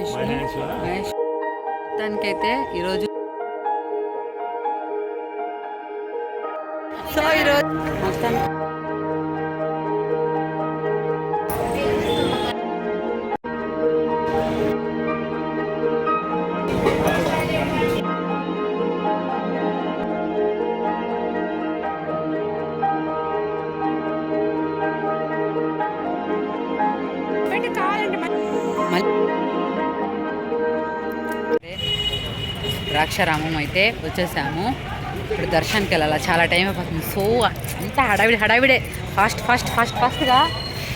విష్ణు మహేశ్వర. మహేష్ దానికైతే ఈరోజు సో ఈరోజు మొత్తం ద్రాక్షారామం అయితే వచ్చేసాము. ఇప్పుడు దర్శనానికి వెళ్ళాలి? చాలా టైం అయిపోతుంది. సో అంతా హడావిడి హడావిడే. ఫాస్ట్ ఫాస్ట్ ఫాస్ట్ ఫాస్ట్గా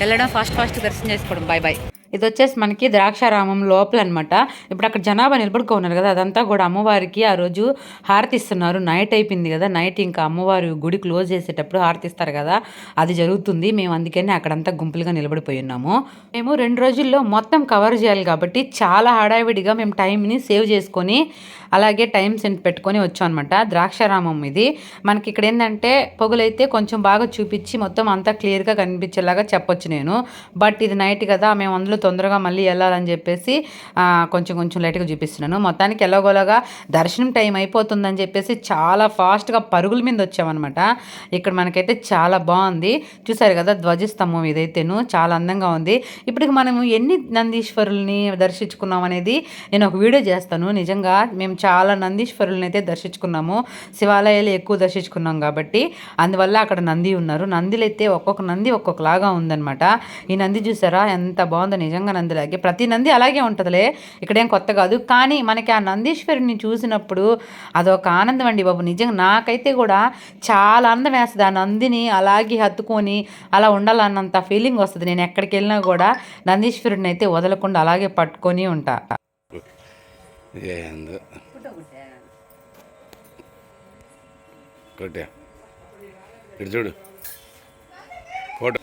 వెళ్ళడం ఫాస్ట్ ఫాస్ట్ దర్శనం చేసుకోవడం. బాయ్ బాయ్ ఇది వచ్చేసి మనకి ద్రాక్షారామం లోపల అనమాట ఇప్పుడు అక్కడ జనాభా నిలబడుకో ఉన్నారు కదా అదంతా కూడా అమ్మవారికి ఆ రోజు హారతి ఇస్తున్నారు నైట్ అయిపోయింది కదా నైట్ ఇంకా అమ్మవారి గుడి క్లోజ్ చేసేటప్పుడు హారతి ఇస్తారు కదా అది జరుగుతుంది. మేము అందుకని అక్కడంతా గుంపులుగా నిలబడిపోయి ఉన్నాము. మేము రెండు రోజుల్లో మొత్తం కవర్ చేయాలి కాబట్టి చాలా హడావిడిగా మేము టైంని సేవ్ చేసుకొని అలాగే టైం సెంట్ పెట్టుకొని వచ్చాం అనమాట ద్రాక్షారామం ఇది. మనకి ఇక్కడ ఏంటంటే పొగులైతే కొంచెం బాగా చూపించి మొత్తం అంతా క్లియర్గా కనిపించేలాగా చెప్పొచ్చు నేను. బట్ ఇది నైట్ కదా మేము అందులో తొందరగా మళ్ళీ వెళ్ళాలని చెప్పేసి కొంచెం కొంచెం లైట్గా చూపిస్తున్నాను. మొత్తానికి ఎలాగోలాగా దర్శనం టైం అయిపోతుందని చెప్పేసి చాలా ఫాస్ట్గా పరుగుల మీద వచ్చామన్నమాట. ఇక్కడ మనకైతే చాలా బాగుంది. చూసారు కదా ధ్వజస్తంభం ఇదైతేను చాలా అందంగా ఉంది. ఇప్పటికి మనము ఎన్ని నందీశ్వరుల్ని దర్శించుకున్నాం అనేది నేను ఒక వీడియో చేస్తాను. నిజంగా మేము చాలా నందీశ్వరుల్ని అయితే దర్శించుకున్నాము. శివాలయాలు ఎక్కువ దర్శించుకున్నాం కాబట్టి. అందువల్ల అక్కడ నంది ఉన్నారు. నందిలు అయితే ఒక్కొక్క నంది ఒక్కొక్కలాగా ఉందన్నమాట. ఈ నంది చూసారా? ఎంత బాగుందో. నిజంగా నందిలాగే ప్రతి నంది అలాగే ఉంటుందిలే. ఇక్కడేం కొత్త కాదు. కానీ మనకి ఆ నందీశ్వరుని చూసినప్పుడు అదొక ఆనందం అండి బాబు. నిజంగా నాకైతే కూడా చాలా ఆనందం వేస్తుంది. ఆ నందిని అలాగే హత్తుకొని అలా ఉండాలన్నంత ఫీలింగ్ వస్తుంది. నేను ఎక్కడికి వెళ్ళినా కూడా నందీశ్వరుడిని అయితే వదలకుండా అలాగే పట్టుకొని ఉంటా. కరెక్టే. ఇటు చూడు. ఫోటో.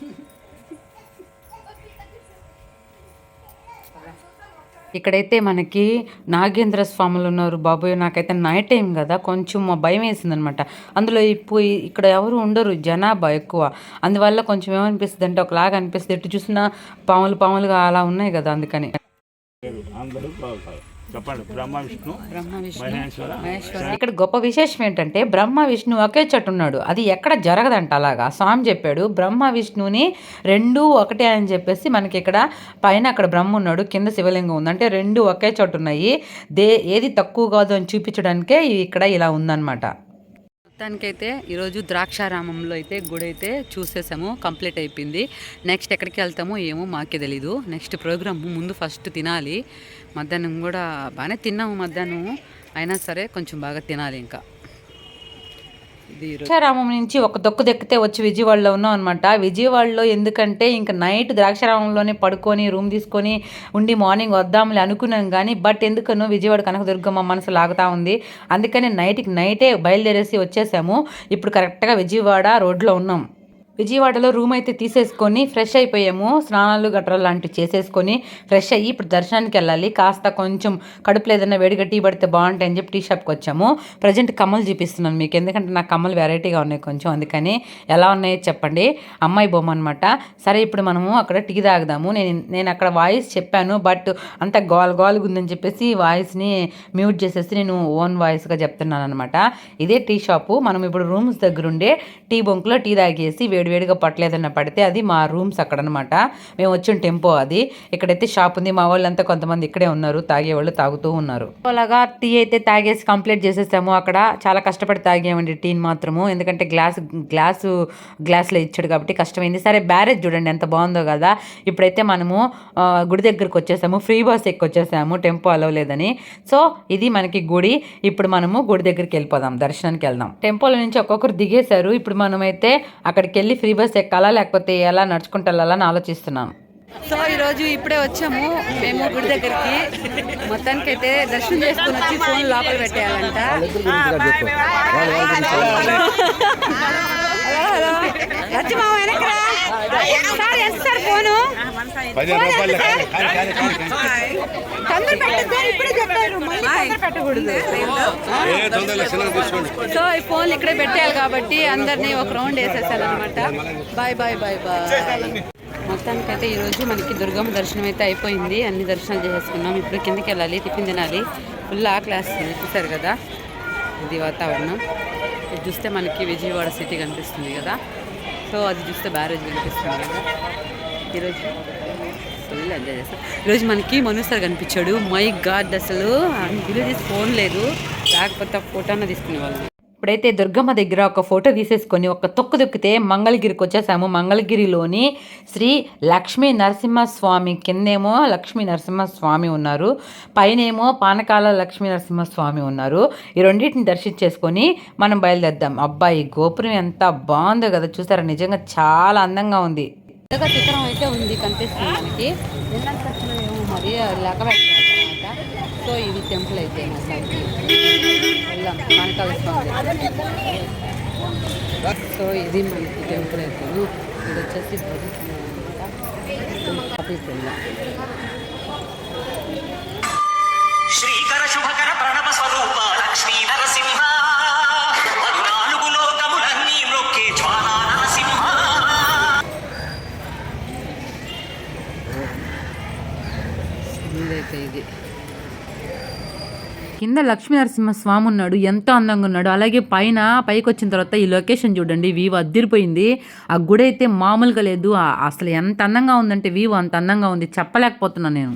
ఇక్కడైతే మనకి నాగేంద్ర స్వాములు ఉన్నారు బాబోయ్ నాకైతే నైట్ టైం కదా కొంచెం భయం వేసింది అనమాట అందులో ఇప్పుడు ఇక్కడ ఎవరు ఉండరు జనాభా ఎక్కువ. అందువల్ల కొంచెం ఏమనిపిస్తుంది అంటే ఒకలాగా అనిపిస్తుంది. ఎటు చూసినా పాములు పాములుగా అలా ఉన్నాయి కదా అందుకని. అందరూ బాగుతారు చెప్పండి బ్రహ్మ విష్ణు బ్రహ్మ విష్ణు మహేశ్వర మహేశ్వర. ఇక్కడ గొప్ప విశేషం ఏంటంటే బ్రహ్మ విష్ణు ఒకే చోటు ఉన్నాడు. అది ఎక్కడ జరగదంట అలాగా? స్వామి చెప్పాడు బ్రహ్మ విష్ణుని రెండు ఒకటే అని చెప్పేసి మనకి ఇక్కడ పైన అక్కడ బ్రహ్మ ఉన్నాడు కింద శివలింగం ఉంది. అంటే రెండు ఒకే చోటు ఉన్నాయి. దే ఏది తక్కువ కాదు అని చూపించడానికే ఇక్కడ ఇలా ఉందన్నమాట. మొత్తానికైతే ఈరోజు ద్రాక్షారామంలో అయితే గుడి అయితే చూసేసాము కంప్లీట్ అయిపోయింది. నెక్స్ట్ ఎక్కడికి వెళ్తామో ఏమో మాకే తెలీదు. నెక్స్ట్ ప్రోగ్రామ్ ముందు ఫస్ట్ తినాలి. మధ్యాహ్నం కూడా బాగానే తిన్నాము మధ్యాహ్నం. అయినా సరే కొంచెం బాగా తినాలి ఇంకా. ద్రాక్షారామం నుంచి ఒక దొక్కు దెక్కితే వచ్చి విజయవాడలో ఉన్నాం అనమాట విజయవాడలో ఎందుకంటే ఇంకా నైట్ ద్రాక్షారామంలోనే పడుకొని రూమ్ తీసుకొని ఉండి మార్నింగ్ వద్దాంలే అనుకున్నాం కానీ బట్ ఎందుకనో విజయవాడ కనకదుర్గమ్మ మనసు లాగుతా ఉంది. అందుకని నైట్కి నైటే బయలుదేరేసి వచ్చేసాము. ఇప్పుడు కరెక్ట్గా విజయవాడ రోడ్లో ఉన్నాం. విజయవాడలో రూమ్ అయితే తీసేసుకొని ఫ్రెష్ అయిపోయాము. స్నానాలు గట్రా లాంటివి చేసేసుకొని ఫ్రెష్ అయ్యి ఇప్పుడు దర్శనానికి వెళ్ళాలి. కాస్త కొంచెం కడుపులో ఏదైనా వేడిగా టీ పడితే బాగుంటాయి అని చెప్పి టీ షాప్కి వచ్చాము. ప్రజెంట్ కమ్మలు చూపిస్తున్నాను మీకు. ఎందుకంటే నా కమ్మలు వెరైటీగా ఉన్నాయి కొంచెం. అందుకని ఎలా ఉన్నాయో చెప్పండి. అమ్మాయి బొమ్మ అనమాట సరే ఇప్పుడు మనము అక్కడ టీ తాగుదాము. నేను నేను అక్కడ వాయిస్ చెప్పాను బట్ అంత గోల్ గోల్గా ఉందని చెప్పేసి వాయిస్ని మ్యూట్ చేసేసి నేను ఓన్ వాయిస్గా చెప్తున్నాను అనమాట ఇదే టీ షాపు. మనం ఇప్పుడు రూమ్స్ దగ్గరుండే టీ బొంకులో టీ తాగేసి వేడి వేడివేడిగా పట్టలేదన్న పడితే అది మా రూమ్స్ అక్కడ అనమాట మేము వచ్చిన టెంపో అది. ఇక్కడైతే షాప్ ఉంది. మా వాళ్ళంతా కొంతమంది ఇక్కడే ఉన్నారు. తాగేవాళ్ళు తాగుతూ ఉన్నారు. అలాగా టీ అయితే తాగేసి కంప్లీట్ చేసేసాము. అక్కడ చాలా కష్టపడి తాగామండి టీని మాత్రము. ఎందుకంటే గ్లాస్ గ్లాసు గ్లాస్లో ఇచ్చాడు కాబట్టి కష్టమైంది. సరే బ్యారేజ్ చూడండి ఎంత బాగుందో కదా. ఇప్పుడైతే మనము గుడి దగ్గరకు వచ్చేసాము. ఫ్రీ బస్ ఎక్కి వచ్చేసాము టెంపో అలవ్ లేదని. సో ఇది మనకి గుడి. ఇప్పుడు మనము గుడి దగ్గరికి వెళ్ళిపోదాం. దర్శనానికి వెళ్దాం. టెంపోల నుంచి ఒక్కొక్కరు దిగేశారు. ఇప్పుడు మనమైతే అక్కడికి వెళ్ళి ఫ్రీ బస్ ఎక్కాలా లేకపోతే ఎలా నడుచుకుంటూ వెళ్ళాలని ఆలోచిస్తున్నాను. సో ఈరోజు ఇప్పుడే వచ్చాము. మేము గుడి దగ్గరికి. మొత్తానికి అయితే దర్శనం చేసుకుని వచ్చి ఫోన్ లోపల పెట్టేయాలంట. ఫోను. సో ఈ ఫోన్లు ఇక్కడే పెట్టేయాలి కాబట్టి అందరినీ ఒక రౌండ్ వేసేసాను అనమాట బాయ్ బాయ్ బాయ్ బాయ్. మొత్తానికైతే ఈరోజు మనకి దుర్గమ్మ దర్శనం అయితే అయిపోయింది. అన్ని దర్శనాలు చేసేసుకున్నాం ఇప్పుడు కిందకి వెళ్ళాలి టిఫిన్ తినాలి. ఫుల్ ఆకలి వేస్తుంది. చూసారు కదా? ఇది వాతావరణం. ఇది చూస్తే మనకి విజయవాడ సిటీ కనిపిస్తుంది కదా? సో అది చూస్తే బ్యారేజ్ కనిపిస్తుంది కదా? ఈరోజు ఫుల్ ఎంజాయ్ చేస్తాం ఈరోజు మనకి మను సార్ కనిపించాడు. మై గాడ్ అసలు వీడియో తీసి ఫోన్ లేదు. లేకపోతే ఆ ఫోటోనే తీసుకునేవాళ్ళం ఇప్పుడైతే దుర్గమ్మ దగ్గర ఒక ఫోటో తీసేసుకొని ఒక తొక్కు దొక్కితే మంగళగిరికి వచ్చేసాము. మంగళగిరిలోని శ్రీ లక్ష్మీ నరసింహస్వామి కిందేమో లక్ష్మీ నరసింహస్వామి ఉన్నారు. పైనేమో పానకాల లక్ష్మీ నరసింహస్వామి ఉన్నారు. ఈ రెండింటిని దర్శించేసుకొని మనం బయలుదేద్దాం అబ్బాయి గోపురం ఎంత బాగుందో కదా. చూసారా నిజంగా చాలా అందంగా ఉంది. పెద్దగా చిత్రం అయితే ఉంది కనిపిస్తుంది మనకి. వెళ్ళడానికి వచ్చిన ఏమో మరి లెక్క పెట్టాలన్నమాట. సో ఇది టెంపుల్ అయితే మొత్తానికి వెళ్దాం పానకాల స్వామి సో ఇది మనకి టెంపుల్ అయితే. ఇది వచ్చేసి భజన అనమాట వెళ్దాం శ్రీకర శుభకర ప్రణవ స్వరూప లక్ష్మీ కింద లక్ష్మీ నరసింహస్వామి ఉన్నాడు ఎంతో అందంగా ఉన్నాడు. అలాగే పైన పైకి వచ్చిన తర్వాత ఈ లొకేషన్ చూడండి వీవ్ అద్దరిపోయింది. ఆ గుడి అయితే మామూలుగా లేదు. అసలు ఎంత అందంగా ఉందంటే వీవ్ అంత అందంగా ఉంది. చెప్పలేకపోతున్నాను నేను.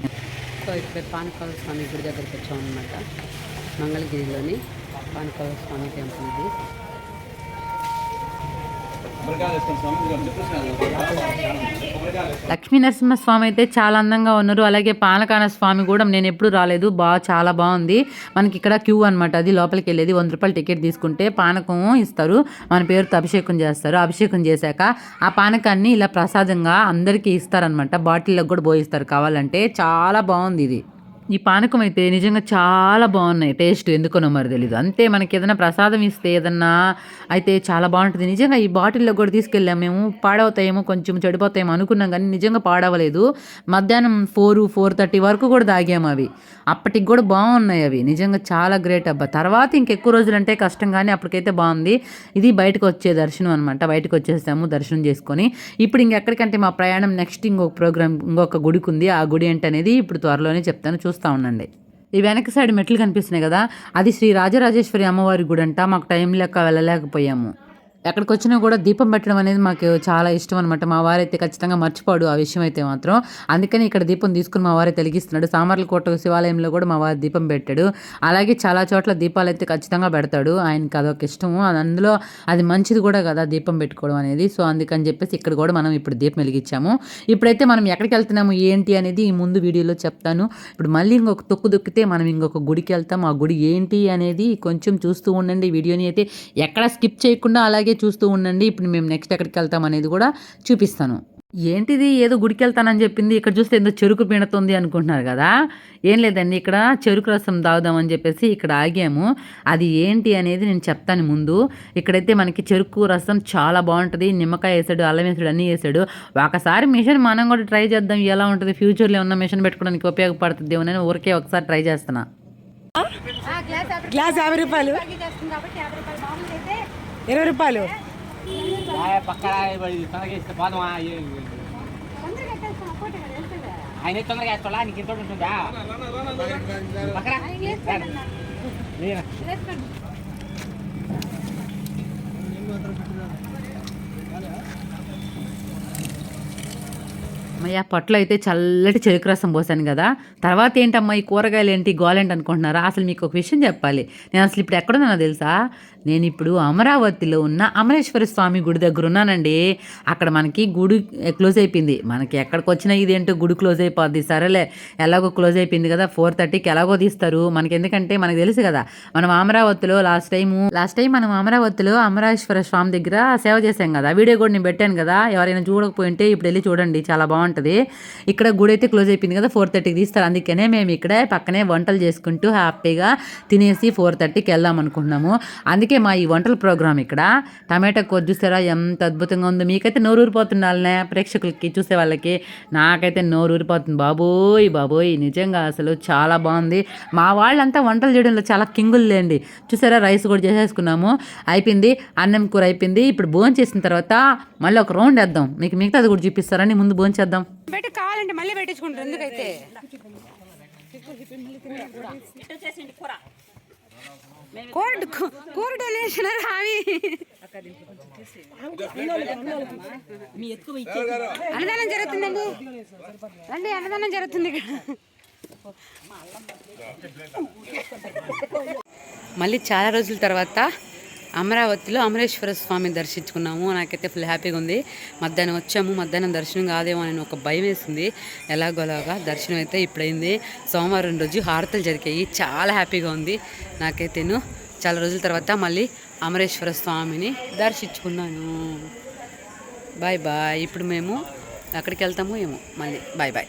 సో పానకాల స్వామి గుడి దగ్గరికి వచ్చామన్నమాట. మంగళగిరిలోని పానకాల స్వామి టెంపుల్ ఇది. లక్ష్మీనరసింహ స్వామి అయితే చాలా అందంగా ఉన్నారు. అలాగే పానకాన స్వామి కూడా నేను ఎప్పుడు రాలేదు. బాగా చాలా బాగుంది. మనకి ఇక్కడ క్యూ అనమాట అది లోపలికి వెళ్ళేది. వంద రూపాయలు టికెట్ తీసుకుంటే పానకం ఇస్తారు. మన పేరుతో అభిషేకం చేస్తారు. అభిషేకం చేశాక ఆ పానకాన్ని ఇలా ప్రసాదంగా అందరికీ ఇస్తారనమాట బాటిల్లో కూడా పోయిస్తారు కావాలంటే. చాలా బాగుంది ఇది. ఈ పానకం అయితే నిజంగా చాలా బాగున్నాయి. టేస్ట్ ఎందుకనో మరి తెలీదు. అంతే మనకి ఏదైనా ప్రసాదం ఇస్తే ఏదన్నా అయితే చాలా బాగుంటుంది. నిజంగా ఈ బాటిల్లో కూడా తీసుకెళ్ళాము మేము. పాడవుతాయేమో కొంచెం చెడిపోతాయేమో అనుకున్నాం కానీ నిజంగా పాడవలేదు. మధ్యాహ్నం ఫోర్ ఫోర్ థర్టీ వరకు కూడా తాగాము అవి. అప్పటికి కూడా బాగున్నాయి అవి. నిజంగా చాలా గ్రేట్ అబ్బా. తర్వాత ఇంకెక్కువ రోజులు అంటే కష్టం కానీ అప్పటికైతే బాగుంది. ఇది బయటకు వచ్చే దర్శనం అనమాట బయటకు వచ్చేసాము దర్శనం చేసుకొని. ఇప్పుడు ఇంకెక్కడికంటే మా ప్రయాణం నెక్స్ట్ ఇంకొక ప్రోగ్రామ్ ఇంకొక గుడికి ఉంది. ఆ గుడి ఏంటనేది ఇప్పుడు త్వరలోనే చెప్తాను. చూస్తూ ఉండండి. ఈ వెనక సైడ్ మెట్లు కనిపిస్తున్నాయి కదా అది శ్రీ రాజరాజేశ్వరి అమ్మవారి గుడి అంట మాకు టైం లెక్క వెళ్ళలేకపోయాము. ఎక్కడికి వచ్చినా కూడా దీపం పెట్టడం అనేది మాకు చాలా ఇష్టం అనమాట మా వారైతే ఖచ్చితంగా మర్చిపోడు ఆ విషయం అయితే మాత్రం. అందుకని ఇక్కడ దీపం తీసుకుని మా వారే తెలిగిస్తున్నాడు. సామర్ల కోట శివాలయంలో కూడా మా వారు దీపం పెట్టాడు. అలాగే చాలా చోట్ల దీపాలు అయితే ఖచ్చితంగా పెడతాడు. ఆయనకి అదొక ఇష్టము. అది అందులో అది మంచిది కూడా కదా దీపం పెట్టుకోవడం అనేది. సో అందుకని చెప్పేసి ఇక్కడ కూడా మనం ఇప్పుడు దీపం వెలిగించాము. ఇప్పుడైతే మనం ఎక్కడికి వెళ్తున్నాము ఏంటి అనేది ఈ ముందు వీడియోలో చెప్తాను. ఇప్పుడు మళ్ళీ ఇంకొక తొక్కు దొక్కితే మనం ఇంకొక గుడికి వెళ్తాం. ఆ గుడి ఏంటి అనేది కొంచెం చూస్తూ ఉండండి. వీడియోని అయితే ఎక్కడ స్కిప్ చేయకుండా అలాగే చూస్తూ ఉండండి. ఇప్పుడు మేము నెక్స్ట్ ఎక్కడికి వెళ్తాం అనేది కూడా చూపిస్తాను. ఏంటిది? ఏదో గుడికి వెళ్తానని చెప్పింది. ఇక్కడ చూస్తే ఏదో చెరుకు పిండుతుంది అనుకుంటున్నారు కదా? ఏం లేదండి. ఇక్కడ చెరుకు రసం తాగుదామని చెప్పేసి ఇక్కడ ఆగాము. అది ఏంటి అనేది నేను చెప్తాను ముందు. ఇక్కడైతే మనకి చెరుకు రసం చాలా బాగుంటుంది. నిమ్మకాయ వేసాడు అల్లం వేసాడు అన్నీ వేసాడు. ఒకసారి మిషన్ మనం కూడా ట్రై చేద్దాం. ఎలా ఉంటుంది? ఫ్యూచర్లో ఉన్న మిషన్ పెట్టుకోవడానికి ఉపయోగపడుతుంది అని ఊరికే ఒకసారి ట్రై చేస్తున్నా. గ్లాస్ యాభై రూపాయలు. ఇరవై రూపాయలు. ఆయన తొందరగా వేసుకోవాలా నీకు ఇంత ఉంటుందా? అమ్మయ్య పొట్లో అయితే చల్లటి చెరుకు రసం పోసాను కదా. తర్వాత ఏంటమ్మా ఈ కూరగాయలు ఏంటి గోలెంట్ అనుకుంటున్నారా? అసలు మీకు ఒక విషయం చెప్పాలి. నేను అసలు ఇప్పుడు ఎక్కడున్నానో తెలుసా? నేను ఇప్పుడు అమరావతిలో ఉన్న అమరేశ్వర స్వామి గుడి దగ్గర ఉన్నానండి. అక్కడ మనకి గుడి క్లోజ్ అయిపోయింది. మనకి ఎక్కడికి వచ్చినా ఇదేంటో గుడి క్లోజ్ అయిపోద్ది. సరేలే ఎలాగో క్లోజ్ అయిపోయింది కదా ఫోర్ థర్టీకి ఎలాగో తీస్తారు. మనకి ఎందుకంటే మనకు తెలుసు కదా మనం అమరావతిలో లాస్ట్ టైం లాస్ట్ టైం మనం అమరావతిలో అమరేశ్వర స్వామి దగ్గర సేవ చేసాం కదా. వీడియో కూడా నేను పెట్టాను కదా. ఎవరైనా చూడకపోయింటే ఇప్పుడు వెళ్ళి చూడండి చాలా బాగుంటుంది. ఉంటుంది. ఇక్కడ గుడి అయితే క్లోజ్ అయిపోయింది కదా ఫోర్ థర్టీకి తీస్తారు. అందుకనే మేము ఇక్కడే పక్కనే వంటలు చేసుకుంటూ హ్యాపీగా తినేసి ఫోర్ థర్టీకి వెళ్దాం అనుకుంటున్నాము. అందుకే మా ఈ వంటల ప్రోగ్రామ్ ఇక్కడ. టమాటా కొద్ది చూసారా? ఎంత అద్భుతంగా ఉందో. మీకైతే నోరు ఊరిపోతుండాలనే ప్రేక్షకులకి చూసే వాళ్ళకి. నాకైతే నోరు ఊరిపోతుంది బాబోయ్ బాబోయ్. నిజంగా అసలు చాలా బాగుంది. మా వాళ్ళంతా వంటలు చేయడంలో చాలా కింగులు లేండి. చూసారా? రైస్ కూడా చేసేసుకున్నాము. అయిపోయింది. అన్నం కూర అయిపోయింది. ఇప్పుడు భోజనం చేసిన తర్వాత మళ్ళీ ఒక రౌండ్ వేద్దాం. మీకు మిగతాది కూడా చూపిస్తారని ముందు భోజనం చేద్దాం. పెట్టి కావాలంటే మళ్ళీ పెట్టించుకుంటారు ఎందుకైతే? కోర్టు కోర్టు డొనేషన్ హామీ అన్నదానం జరుగుతుందండి అండి. అన్నదానం జరుగుతుంది మళ్ళీ చాలా రోజుల తర్వాత అమరావతిలో అమరేశ్వర స్వామిని దర్శించుకున్నాము. నాకైతే ఫుల్ హ్యాపీగా ఉంది. మధ్యాహ్నం వచ్చాము. మధ్యాహ్నం దర్శనం కాదేమో అని ఒక భయం వేసింది. ఎలాగోలాగా దర్శనం అయితే ఇప్పుడైంది. సోమవారం రోజు హారతలు జరిగాయి. చాలా హ్యాపీగా ఉంది. నాకైతేను చాలా రోజుల తర్వాత మళ్ళీ అమరేశ్వర స్వామిని దర్శించుకున్నాను. బాయ్ బాయ్ ఇప్పుడు మేము అక్కడికి వెళ్తాము ఏమో మళ్ళీ. బాయ్ బాయ్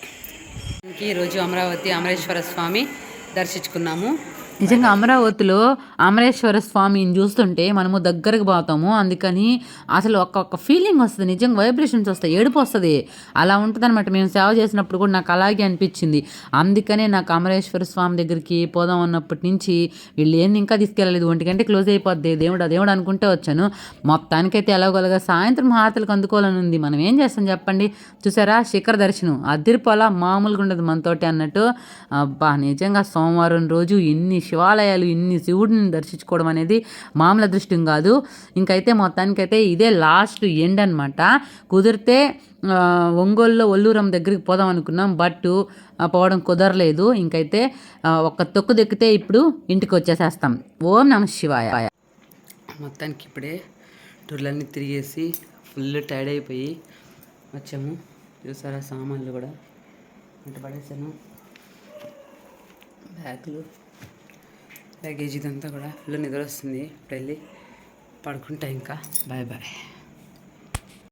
ఈరోజు అమరావతి అమరేశ్వర స్వామి దర్శించుకున్నాము. నిజంగా అమరావతిలో అమరేశ్వర స్వామిని చూస్తుంటే మనము దగ్గరకు పోతాము. అందుకని అసలు ఒక్కొక్క ఫీలింగ్ వస్తుంది. నిజంగా వైబ్రేషన్స్ వస్తాయి. ఏడుపు వస్తుంది. అలా ఉంటుంది అనమాట మేము సేవ చేసినప్పుడు కూడా నాకు అలాగే అనిపించింది. అందుకనే నాకు అమరేశ్వర స్వామి దగ్గరికి పోదాం అన్నప్పటి నుంచి వీళ్ళు ఏంది ఇంకా తీసుకెళ్ళలేదు. ఒంటి గంటే క్లోజ్ అయిపోద్ది. దేవుడు దేవుడు అనుకుంటే వచ్చాను. మొత్తానికైతే ఎలాగోలాగా సాయంత్రం హారతలకు అందుకోవాలని ఉంది. మనం ఏం చేస్తాం చెప్పండి? చూసారా? శిఖర దర్శనం. అద్దరిపోలా మామూలుగా ఉండదు మనతోటి అన్నట్టు. అబ్బా నిజంగా సోమవారం రోజు ఇన్ని శివాలయాలు ఇన్ని శివుడిని దర్శించుకోవడం అనేది మామూలు అదృష్టం కాదు. ఇంకైతే మొత్తానికైతే ఇదే లాస్ట్ ఎండ్ అనమాట కుదిరితే ఒంగోలులో ఒల్లూరం దగ్గరికి పోదాం అనుకున్నాం. బట్ పోవడం కుదరలేదు. ఇంకైతే ఆ, ఒక్క తొక్కు దెక్కితే ఇప్పుడు ఇంటికి వచ్చేసేస్తాం. ఓం నమ శివాయ. మొత్తానికి ఇప్పుడే టూర్లన్నీ తిరిగేసి ఫుల్ టైర్డ్ అయిపోయి వచ్చాము. చూసారా సామాన్లు కూడా. ఇంట పడేసాను. బ్యాగులు. లగేజ్ ఇదంతా కూడా ఇల్లు నిద్ర వస్తుంది ఇప్పుడు వెళ్ళి పడుకుంటా ఇంకా. Bye bye